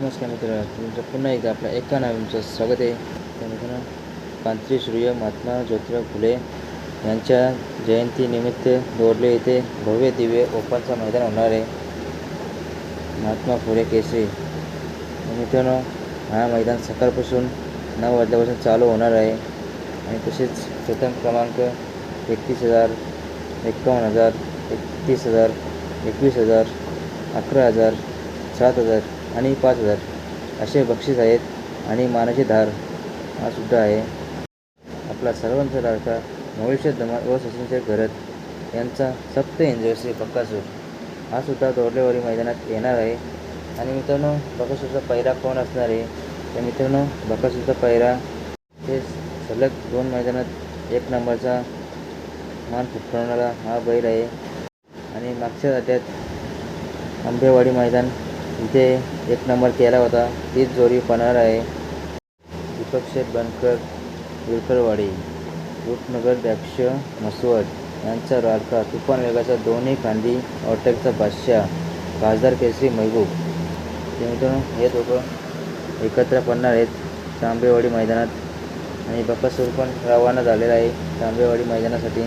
नमस्कार मित्र तुमचं पुन्हा एकदा आपल्या एका नवीनचं स्वागत आहे. त्या मित्रांनो क्रांती सूर्य महात्मा ज्योतिराव फुले यांच्या जयंतीनिमित्त दोरले येथे भव्य दिव्य ओपनचं मैदान होणार आहे. महात्मा फुले केसरी. मित्रांनो हा मैदान सकाळपासून नऊ वाजल्यापासून चालू होणार आहे. आणि तसेच प्रथम क्रमांक एकतीस हजार एक्कावन्न हजार एकतीस हजार एकवीस हजार अकरा हजार सात हजार आणि पाच हजार. असे बक्षीस आहेत आणि मानाची धार हा सुद्धा आहे. आपला सर्वांचा लाडका नवलशेठ धमाल व सचिनच्या घरत यांचा सप्त एंजॉयश्री बक्कासूर हा सुद्धा दोरलेवाडी मैदानात येणार आहे. आणि मित्रांनो बकासूरचा पायरा कोण असणार आहे? तर मित्रांनो बकासूरचा पायरा ते सलग दोन मैदानात एक नंबरचा मान फुटवणारा हा बैल आहे. आणि मागच्या जात्यात आंबेवाडी मैदान इथे एक नंबर केला होता. तीच जोरी पडणार आहे. दीपक शेठ बनकर विरकरवाडी रूपनगर द्राक्ष मसवड यांचा राडका तुफान वेगाचा दोन्ही खांदी ऑटॅकचा बादशाह खासदार केसरी महबूब. ते मित्रांनो हे दोघं एकत्र पडणार आहेत तांबेवाडी मैदानात. आणि बप्पा पण रवाना झालेला आहे तांबेवाडी मैदानासाठी.